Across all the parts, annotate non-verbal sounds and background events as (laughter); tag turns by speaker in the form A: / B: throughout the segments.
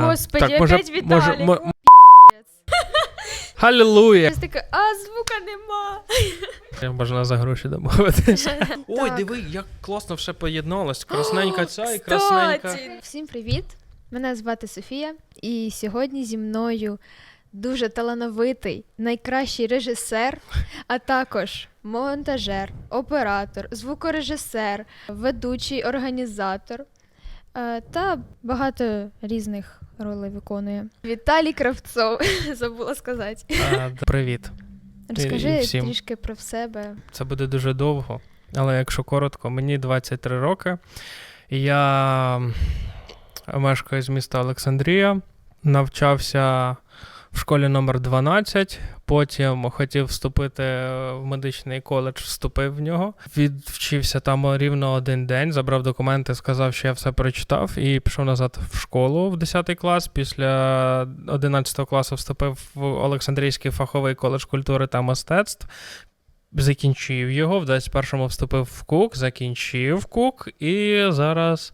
A: Господи,
B: так, може-
A: опять Віталік.
B: може- мо- Халілуя!
A: Щось таке, а звука нема.
B: Я Можна за гроші домовитися. (laughs) Ой,
A: Так.
B: диви, як класно все поєдналось. Красненька ця і красненька.
A: Всім привіт! Мене звати Софія, і сьогодні зі мною дуже талановитий, найкращий режисер, а також монтажер, оператор, звукорежисер, ведучий організатор е, та багато різних ролей виконує. Віталій Кравцов, (laughs) забула сказати.
B: А, Привіт.
A: Розкажи
B: всім.
A: трішки про себе.
B: Це буде дуже довго, але якщо коротко, мені 23 роки. Я мешкаю з міста Олександрія, навчався в школі номер 12, потім хотів вступити в медичний коледж, вступив в нього. Відвчився там рівно один день, забрав документи, сказав, що я все прочитав, і пішов назад в школу в 10 клас. Після 11 класу вступив в Олександрійський фаховий коледж культури та мистецтв. Закінчив його, в 21-му вступив в КУК, закінчив КУК і зараз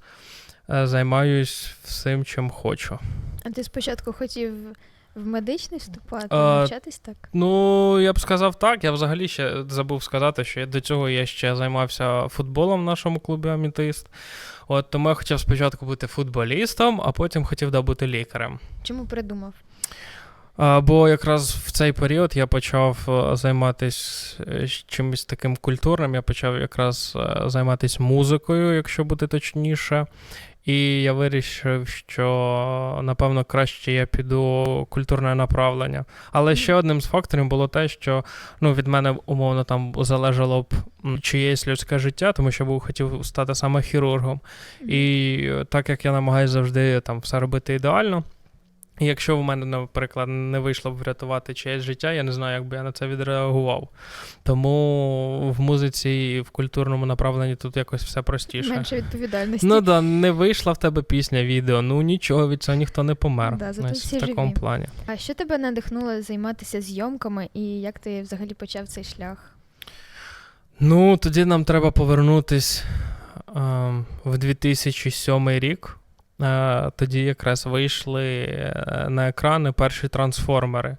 B: е, займаюсь всім, чим хочу.
A: А ти спочатку хотів в медичний вступати,
B: А,
A: навчатись так?
B: Ну, я б сказав так. Я взагалі ще забув сказати, що я- до цього я ще займався футболом в нашому клубі Амітист. От тому я хотів спочатку бути футболістом, а потім хотів да, бути лікарем.
A: Чому придумав?
B: А, Бо якраз в цей період я почав е, займатися чимось таким культурним. Я почав якраз е, займатися музикою, якщо бути точніше. І я вирішив, що напевно краще я піду культурне направлення. Але ще одним з факторів було те, що ну, від мене умовно там залежало б чиєсь людське життя, тому що був хотів стати саме хірургом. І е, так як я намагаюся завжди там все робити ідеально. І якщо в мене, наприклад, не вийшло б врятувати чиєсь життя, я не знаю, як би я на це відреагував. Тому в музиці і в культурному направленні тут якось все простіше.
A: Менше відповідальності.
B: Ну да, не вийшла в тебе пісня, відео. Ну нічого, від цього ніхто не помер.
A: Да, зато всі
B: в такому
A: живі.
B: плані.
A: А що тебе надихнуло займатися зйомками і як ти взагалі почав цей шлях?
B: Ну, тоді нам треба повернутись ем, в 2007 рік. Е, тоді якраз вийшли е, на екрани перші трансформери.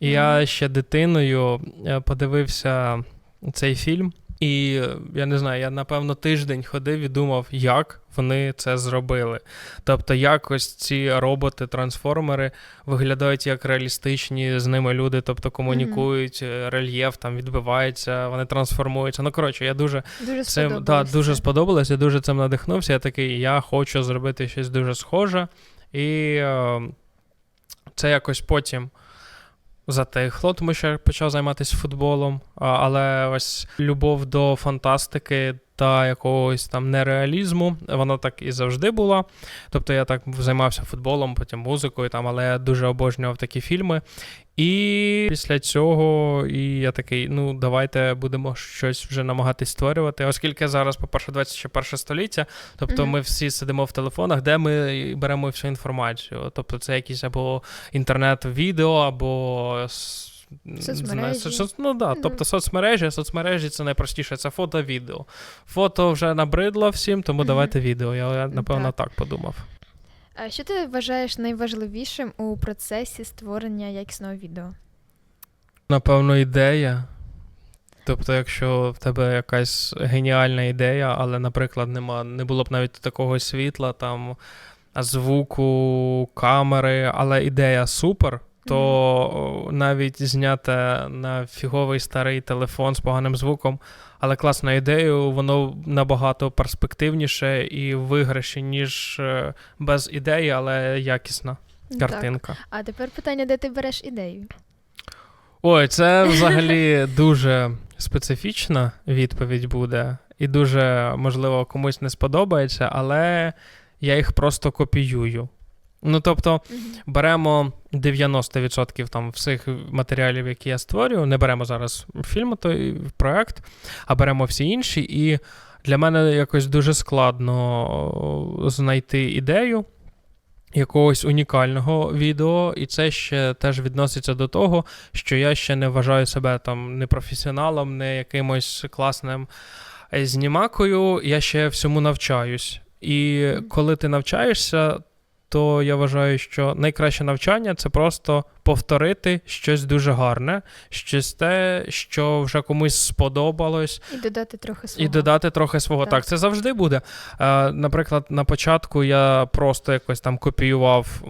B: І я ще дитиною е, подивився цей фільм. І я не знаю, я напевно тиждень ходив і думав, як вони це зробили. Тобто, якось ці роботи-трансформери виглядають як реалістичні, з ними люди, тобто комунікують, е, рельєф там відбивається, вони трансформуються. Ну коротше, я дуже
A: Дуже
B: цим да, дуже
A: це.
B: сподобалось, я дуже цим надихнувся. Я такий, я хочу зробити щось дуже схоже. І е, це якось потім затихло, тому що я почав займатися футболом. Але ось любов до фантастики та якогось там нереалізму, вона так і завжди була. Тобто я так займався футболом, потім музикою, там, але я дуже обожнював такі фільми. І після цього і я такий, ну давайте будемо щось вже намагатись створювати. Оскільки зараз, по-перше, 21 століття, тобто
A: Мгм.
B: ми всі сидимо в телефонах, де ми беремо всю інформацію. Тобто це якісь або інтернет-відео, або
A: Соцмережі.
B: соц- ну да, тобто соцмережі, соцмережі це найпростіше, це фото, відео. Фото вже набридло всім, тому давайте відео. Я, я напевно так подумав.
A: А що ти вважаєш найважливішим у процесі створення якісного відео?
B: Напевно, ідея. Тобто, якщо в тебе якась геніальна ідея, але, наприклад, нема, не було б навіть такого світла, там, звуку, камери, але ідея супер, то о, навіть зняти на фіговий старий телефон з поганим звуком, але класною ідеєю, воно набагато перспективніше і виграші, ніж е, без ідеї, але якісна
A: Ну, Так.
B: картинка.
A: А тепер питання, де ти береш ідею?
B: Ой, це взагалі (laughs) дуже специфічна відповідь буде, і дуже, можливо, комусь не сподобається, але я їх просто копіюю. Ну, тобто, беремо 90% там всіх матеріалів, які я створюю, не беремо зараз фільм, той проект, а беремо всі інші. І для мене якось дуже складно знайти ідею якогось унікального відео, і це ще теж відноситься до того, що я ще не вважаю себе там не професіоналом, не якимось класним знімакою. Я ще всьому навчаюсь. І коли ти навчаєшся, то я вважаю, що найкраще навчання це просто повторити щось дуже гарне, щось те, що вже комусь сподобалось,
A: І додати трохи свого.
B: і додати трохи свого.
A: Так.
B: Так, це завжди буде. Е, наприклад, на початку я просто якось там копіював.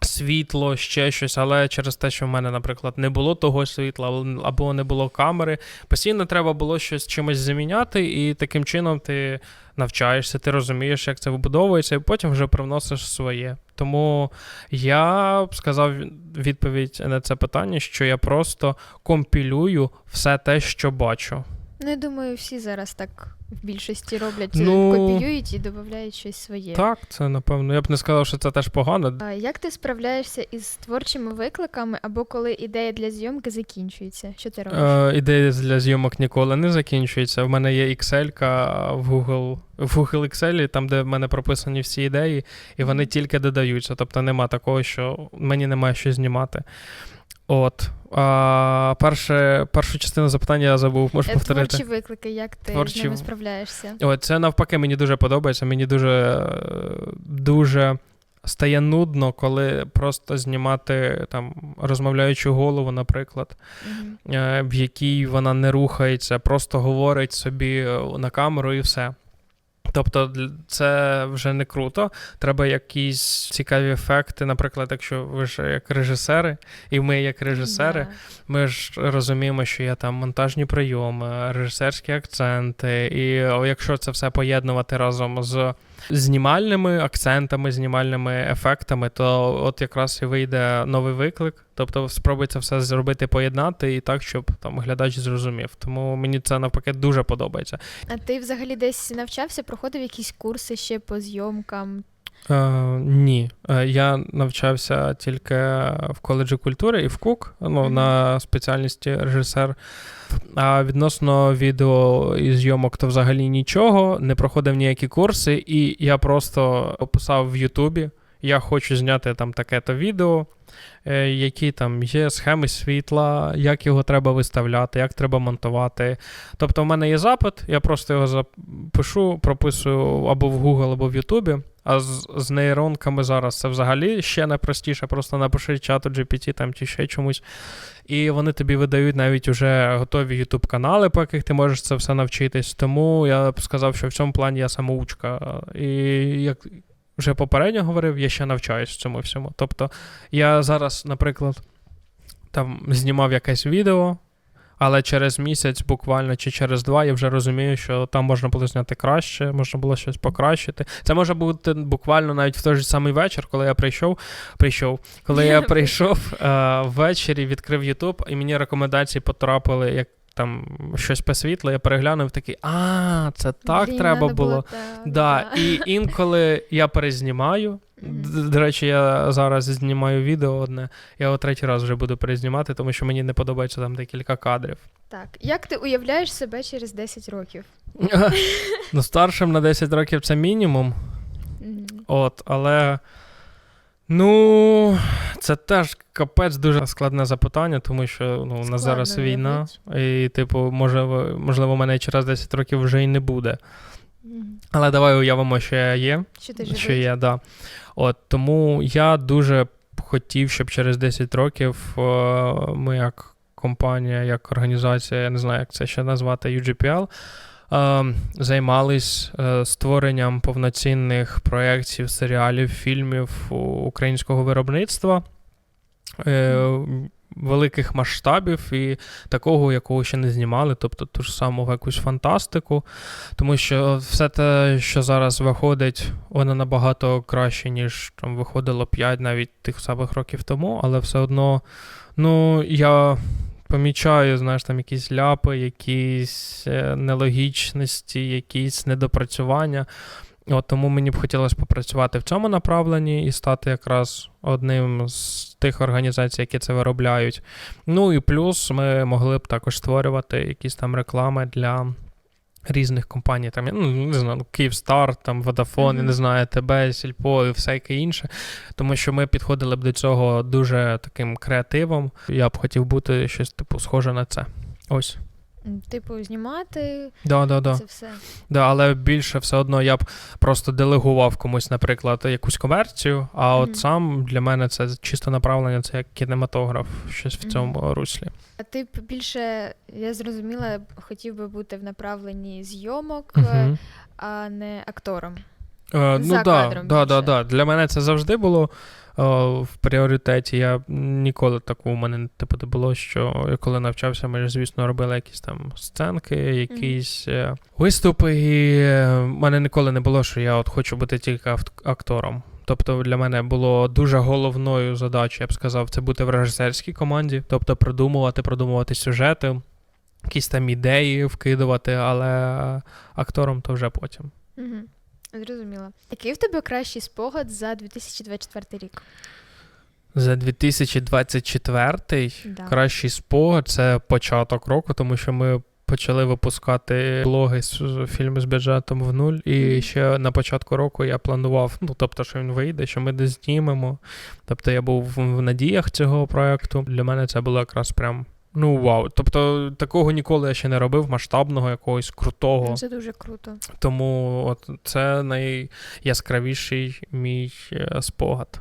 B: Світло, ще щось, але через те, що в мене, наприклад, не було того світла або- не було камери, постійно треба було щось чимось заміняти, і таким чином ти навчаєшся, ти розумієш, як це вибудовується, і потім вже привносиш своє. Тому я б сказав відповідь на це питання, що я просто компілюю все те, що бачу.
A: Ну, я думаю, всі зараз так в більшості роблять,
B: Ну,
A: копіюють і додають щось своє.
B: Так, це напевно. Я б не сказав, що це теж погано.
A: А як ти справляєшся із творчими викликами або коли ідея для зйомки закінчується? Що ти робиш?
B: Е, ідея для зйомок ніколи не закінчується. В мене є Excel в Google, в Google Excel, там, де в мене прописані всі ідеї, і вони тільки додаються. Тобто нема такого, що мені немає що знімати. От. А, перше, першу частину запитання я забув, можеш
A: Е,
B: повторити.
A: Творчі виклики, як ти
B: Творчі
A: з ними справляєшся?
B: О, це навпаки мені дуже подобається. Мені дуже, е, дуже стає нудно, коли просто знімати там розмовляючу голову, наприклад,
A: Мгм.
B: е, в якій вона не рухається, просто говорить собі на камеру і все. Тобто це вже не круто. Треба якісь цікаві ефекти. Наприклад, якщо ви ж як режисери, і ми як режисери,
A: yeah.
B: ми ж розуміємо, що є там монтажні прийоми, режисерські акценти, і якщо це все поєднувати разом з знімальними акцентами, знімальними ефектами, то от якраз і вийде новий виклик. Тобто спробується все зробити, поєднати і так, щоб там глядач зрозумів. Тому мені це навпаки дуже подобається.
A: А ти взагалі десь навчався, проходив якісь курси ще по зйомкам?
B: Е, ні, Е, я навчався тільки в коледжі культури і в КУК, ну,
A: Мгм.
B: на спеціальності режисер. А відносно відео і зйомок, то взагалі нічого, не проходив ніякі курси, і я просто описав в Ютубі. Я хочу зняти там таке-то відео, е, які там є схеми світла, як його треба виставляти, як треба монтувати. Тобто, в мене є запит, я просто його запишу, прописую або в Google, або в Ютубі. А з, з нейронками зараз це взагалі ще найпростіше. Просто напиши чату GPT там чи ще чомусь. І вони тобі видають навіть уже готові YouTube канали, по яких ти можеш це все навчитись. Тому я б сказав, що в цьому плані я самоучка. І як вже попередньо говорив, я ще навчаюсь в цьому всьому. Тобто я зараз, наприклад, там знімав якесь відео. Але через місяць, буквально чи через два, я вже розумію, що там можна було зняти краще, можна було щось покращити. Це може бути буквально навіть в той же самий вечір, коли я прийшов. прийшов коли я (laughs) прийшов е, ввечері, відкрив Ютуб, і мені рекомендації потрапили, як там щось по світлу, я переглянув такий, а, це так
A: Блін,
B: треба було.
A: так,
B: Да, і інколи я перезнімаю. До речі, я зараз знімаю відео одне. Я його третій раз вже буду перезнімати, тому що мені не подобається там декілька кадрів.
A: Так, як ти уявляєш себе через 10 років? (laughs)
B: ну, старшим на 10 років це мінімум. От, але. Ну, це теж капець дуже складне запитання, тому що ну, у нас зараз війна, і, типу, може, можливо, мене через 10 років вже і не буде.
A: Мгм.
B: Але давай уявимо, що я є.
A: Що ти
B: що є, да. От, тому я дуже хотів, щоб через 10 років ми як компанія, як організація, я не знаю, як це ще назвати, UGPL, займались е, створенням повноцінних проєктів, серіалів, фільмів українського виробництва. Е, Великих масштабів і такого, якого ще не знімали, тобто ту ж саму якусь фантастику. Тому що все те, що зараз виходить, воно набагато краще, ніж там виходило 5 навіть тих самих років тому, але все одно, ну, я помічаю, знаєш, там якісь ляпи, якісь е, нелогічності, якісь недопрацювання. От тому мені б хотілося попрацювати в цьому направленні і стати якраз одним з тих організацій, які це виробляють. Ну і плюс ми могли б також створювати якісь там реклами для різних компаній. Там, ну, не знаю, Київстар, там Vodafone,
A: Мгм.
B: не знаю, ТБ, Сільпо і всяке інше. Тому що ми підходили б до цього дуже таким креативом. Я б хотів бути щось типу схоже на це. Ось.
A: Типу, знімати
B: Да, да, да.
A: це все.
B: Да, але більше все одно я б просто делегував комусь, наприклад, якусь комерцію, а
A: Мгм.
B: от сам для мене це чисто направлення, це як кінематограф, щось в
A: Мгм.
B: цьому руслі.
A: А ти б більше, я зрозуміла, хотів би бути в направленні зйомок,
B: Угу.
A: а не актором.
B: Е, ну
A: За
B: да,
A: кадром
B: да, да, да. Для мене це завжди було е, в пріоритеті. Я ніколи такого в мене типу, не було, що я коли навчався, ми ж, звісно, робили якісь там сценки, якісь е, виступи. І е, в мене ніколи не було, що я от хочу бути тільки актором. Тобто для мене було дуже головною задачею, я б сказав, це бути в режисерській команді, тобто придумувати, продумувати сюжети, якісь там ідеї вкидувати, але актором то вже потім.
A: Угу. Зрозуміла. Який в тебе кращий спогад за 2024 рік?
B: За 2024
A: Да.
B: кращий спогад це початок року, тому що ми почали випускати блоги з фільми з бюджетом в нуль. І
A: Мгм.
B: ще на початку року я планував, ну тобто, що він вийде, що ми десь знімемо. Тобто я був в надіях цього проекту. Для мене це було якраз прям. Ну вау. Тобто такого ніколи я ще не робив, масштабного, якогось крутого.
A: Це дуже круто.
B: Тому от це найяскравіший мій е, спогад.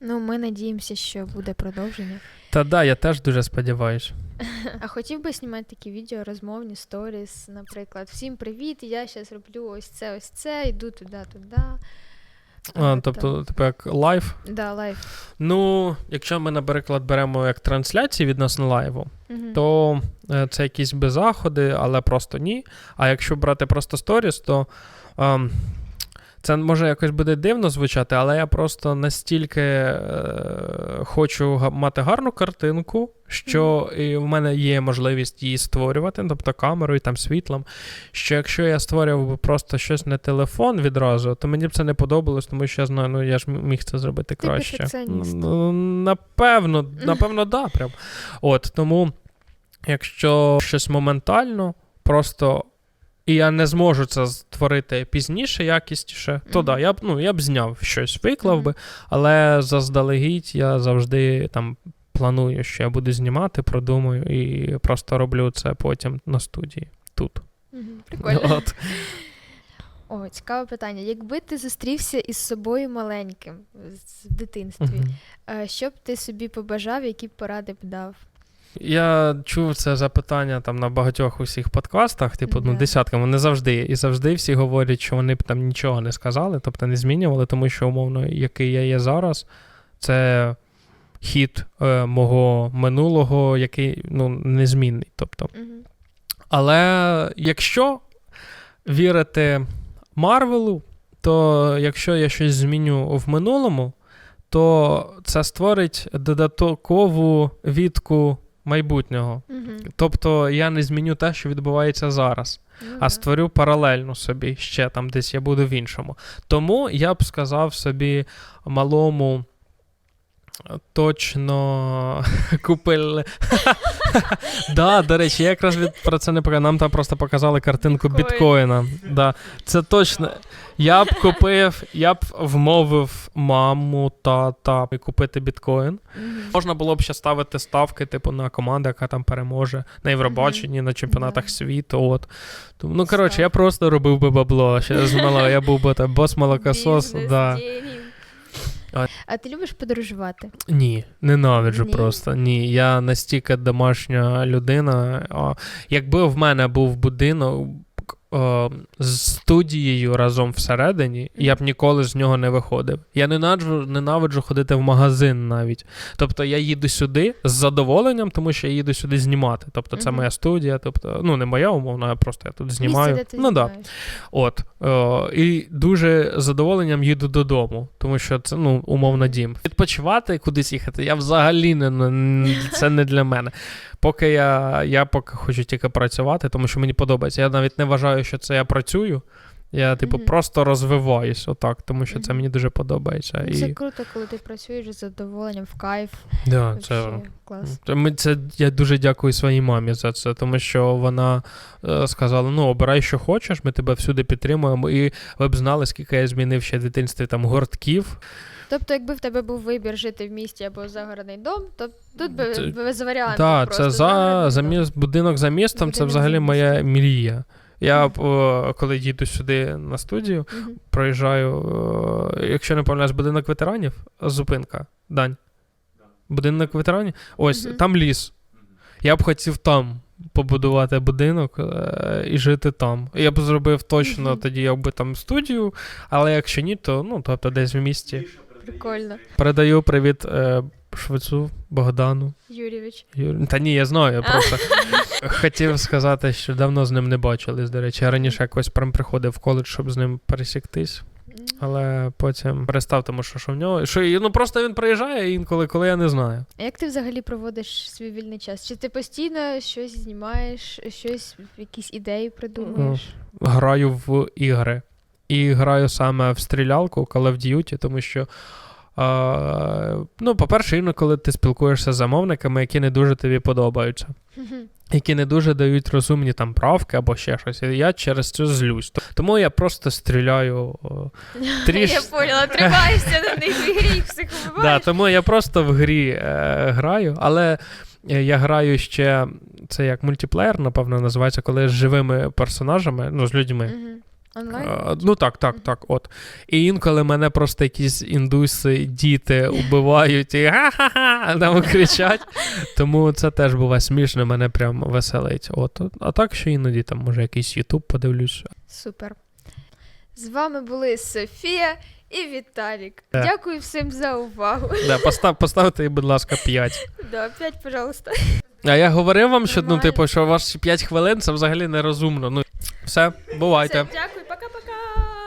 A: Ну, ми надіємося, що буде продовження.
B: Та да, я теж дуже сподіваюся. (laughs)
A: А хотів би знімати такі відео, розмовні сторіс, наприклад. Всім привіт, я зараз роблю ось це, ось це, йду туди, туди.
B: А, тобто, типу, як лайв.
A: Да, лайв.
B: Ну, якщо ми, наприклад, беремо як трансляції відносно лайву,
A: Угу.
B: то е, це якісь би заходи, але просто ні. А якщо брати просто сторіс, то ем, це може якось буде дивно звучати, але я просто настільки е, хочу мати гарну картинку, що і в мене є можливість її створювати, тобто камерою, там світлом. Що якщо я створював би просто щось на телефон відразу, то мені б це не подобалось, тому що я знаю, ну я ж міг це зробити краще. Ну, напевно, напевно, да, прям. От тому, якщо щось моментально, просто. І я не зможу це створити пізніше, якісніше, то да, я б ну я б зняв щось, виклав
A: Мгм.
B: би, але заздалегідь я завжди там планую, що я буду знімати, продумаю і просто роблю це потім на студії тут.
A: Мгм. Прикольно. (laughs)
B: От.
A: О, цікаве питання. Якби ти зустрівся із собою маленьким в дитинстві, е, що б ти собі побажав, які б поради б дав?
B: Я чув це запитання там на багатьох усіх подкастах, типу, ну, десятками, не завжди. І завжди всі говорять, що вони б там нічого не сказали, тобто не змінювали, тому що, умовно, який я є зараз, це хід е, мого минулого, який ну, незмінний. Тобто. Але якщо вірити Марвелу, то якщо я щось зміню в минулому, то це створить додаткову відку майбутнього.
A: Угу.
B: Тобто я не зміню те, що відбувається зараз,
A: Ну,
B: а створю паралельно собі ще там десь я буду в іншому. Тому я б сказав собі малому. Точно (laughs) купили. Да, до речі, я якраз від про це не показав. Нам там просто показали картинку
A: Біткоін.
B: біткоїна. Да. Це точно. Я б купив, я б вмовив маму тата купити біткоін. Можна було б ще ставити ставки, типу, на команду, яка там переможе на Євробаченні, на чемпіонатах світу. От. Тому, ну, коротше, я просто робив би бабло. Ще з я був би там бос молокосос. Да. А-
A: А ти любиш подорожувати?
B: Ні, ненавиджу
A: Ні.
B: просто. Ні. Я настільки домашня людина. Якби в мене був будинок. Е, З студією разом всередині, я б ніколи з нього не виходив. Я ненавиджу, ненавиджу ходити в магазин навіть. Тобто я їду сюди з задоволенням, тому що я їду сюди знімати. Тобто це моя студія, тобто, ну не моя умовно, а просто я тут знімаю.
A: Місце, де ти
B: ну да. От. Е, і дуже з задоволенням їду додому, тому що це ну, умовно дім. Відпочивати кудись їхати, я взагалі не це не для мене. Поки я, я поки хочу тільки працювати, тому що мені подобається. Я навіть не вважаю, що це я працюю. Я, типу,
A: Мгм.
B: просто розвиваюсь отак, тому що це мені дуже подобається.
A: Ну,
B: І...
A: Це круто, коли ти працюєш з задоволенням в кайф.
B: Да, це...
A: Клас.
B: Ми це я дуже дякую своїй мамі за це, тому що вона е, сказала: ну обирай, що хочеш, ми тебе всюди підтримуємо. І ви б знали, скільки я змінив ще в дитинстві там гуртків.
A: Тобто, якби в тебе був вибір жити в місті або загородний дом, то тут би
B: Це-
A: без варіантів.
B: Так, це за, за міст, будинок за містом, це взагалі моя мрія. Я о, коли їду сюди на студію,
A: Мгм.
B: проїжджаю, е, якщо не помиляюсь, будинок ветеранів, зупинка. Дань. Будинок ветеранів. Ось
A: Мгм.
B: там ліс. Я б хотів там побудувати будинок е, і жити там. Я б зробив точно
A: Мгм.
B: тоді, якби там студію, але якщо ні, то ну, тобто десь в місті.
A: Прикольно.
B: Передаю привіт е, Швецу, Богдану.
A: Юрійович.
B: Юр... Та ні, я знаю, я просто хотів сказати, що давно з ним не бачились. До речі, я раніше якось прям приходив в коледж, щоб з ним пересіктись. Але потім перестав, тому що, що в нього. Що, ну просто він приїжджає інколи, коли я не знаю.
A: А як ти взагалі проводиш свій вільний час? Чи ти постійно щось знімаєш, щось, якісь ідеї придумуєш?
B: Граю в ігри. І граю саме в стрілялку Call of Duty, тому що. А, ну, по-перше, інколи ти спілкуєшся з замовниками, які не дуже тобі подобаються. Які не дуже дають розумні там правки або ще щось. І я через це злюсь. Тому я просто стріляю. (laughs) Тріш-
A: Я поняла, тримаєшся на них в грі, (laughs)
B: Да, тому я просто в грі е, граю, але е, я граю ще це як мультиплеєр, напевно, називається, коли з живими персонажами, ну, з людьми.
A: Мгм. Онлайн?
B: Е, Ну так, так, так. От. І інколи мене просто якісь індуси, діти (laughs) убивають і га-ха-ха там кричать. Тому це теж буває смішно, мене прям веселить. От. А так що іноді там, може, якийсь Ютуб подивлюсь.
A: Супер. З вами були Софія і Віталік.
B: Так.
A: Дякую всім за увагу.
B: Да, постав, поставте, будь ласка, 5.
A: Да, п'ять, пожалуйста.
B: А я говорив вам, що ну, типу, що ваші 5 хвилин це взагалі нерозумно. Ну, все, бувайте.
A: Все, дякую, Пока-пока.